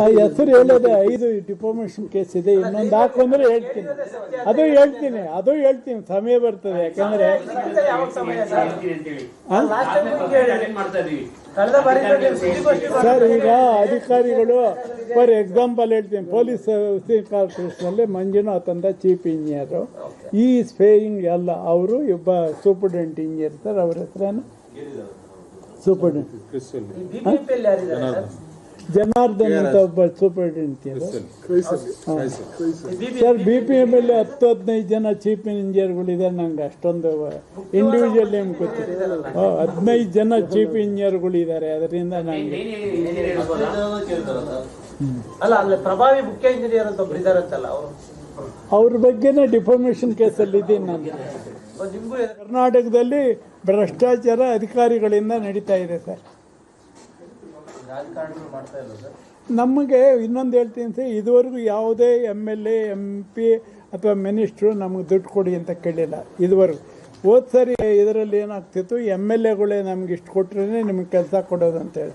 ಆ ಹೆಸರು ಹೇಳೋದೆ ಐದು ಡಿಫಾರ್ಮೇಶನ್ ಕೇಸ್ ಇದೆ ಇನ್ನೊಂದು ಹಾಕೊಂಡ್ರೆ ಹೇಳ್ತೀನಿ. ಅದು ಹೇಳ್ತೀನಿ ಅದು ಹೇಳ್ತೀನಿ ಸಮಯ ಬರ್ತದೆ ಯಾಕಂದ್ರೆ ಸರ್? ಈಗ ಅಧಿಕಾರಿಗಳು ಫಾರ್ ಎಕ್ಸಾಂಪಲ್ ಹೇಳ್ತೀನಿ ಪೊಲೀಸ್ ಕಾರ್ಪೊರೇಷನಲ್ಲಿ ಮಂಜುನಾಥ್ ಅಂತ ಚೀಫ್ ಇಂಜಿನಿಯರು. ಈ ಸ್ಪೇಯಿಂಗ್ ಎಲ್ಲ ಅವರು ಒಬ್ಬ ಸೂಪರ್ಡೆಂಟ್ ಇಂಜಿನಿಯರ್ ಸರ್ ಅವ್ರ ಹೆಸರೇನು? ಸರ್ ಜನಾರ್ದನ್. ಅಂತ ಒಬ್ಬ super sir B P M ಅಲ್ಲಿ ಹತ್ತು ಹದಿನೈದು ಜನ ಚೀಫ್ ಇಂಜಿನಿಯರ್ಗಳಿದ್ದಾರೆ ನಂಗೆ ಅಷ್ಟೊಂದು ಇಂಡಿವಿಜುವಲ್ ನೇಮ್ ಗೊತ್ತಿಲ್ಲ. ಹದಿನೈದು ಜನ ಚೀಫ್ ಇಂಜಿನಿಯರ್ಗಳಿದ್ದಾರೆ ಅದರಿಂದ ನಂಗೆ ಅಲ್ಲ ಅಲ್ಲಿ ಪ್ರಭಾವಿ ಮುಖ್ಯ ಇಂಜಿನಿಯರ್ ಅಂತ ಅವರು? ಅವ್ರ ಬಗ್ಗೆನೇ ಡಿಫಾರ್ಮೇಶನ್ ಕೇಸಲ್ಲಿ ಇದ್ದೀನಿ ನಾನು. ಕರ್ನಾಟಕದಲ್ಲಿ ಭ್ರಷ್ಟಾಚಾರ ಅಧಿಕಾರಿಗಳಿಂದ ನಡೀತಾ ಇದೆ ಸರ್. ನಮಗೆ ಇನ್ನೊಂದು ಹೇಳ್ತೀನಿ ಸರ್. ಇದುವರೆಗೂ ಯಾವುದೇ M L A M P ಅಥವಾ ಮಿನಿಸ್ಟ್ರು ನಮಗೆ ದುಡ್ಡು ಕೊಡಿ ಅಂತ ಕೇಳಿಲ್ಲ. ಇದುವರೆಗೂ. ಹೋದ ಸರಿ ಇದರಲ್ಲಿ ಏನಾಗ್ತಿತ್ತು? ಎಂ ಎಲ್ ಎಗಳೇ ನಮ್ಗೆ ಇಷ್ಟು ಕೊಟ್ರೇ ನಿಮಗೆ ಕೆಲಸ ಕೊಡೋದು ಅಂತೇಳಿ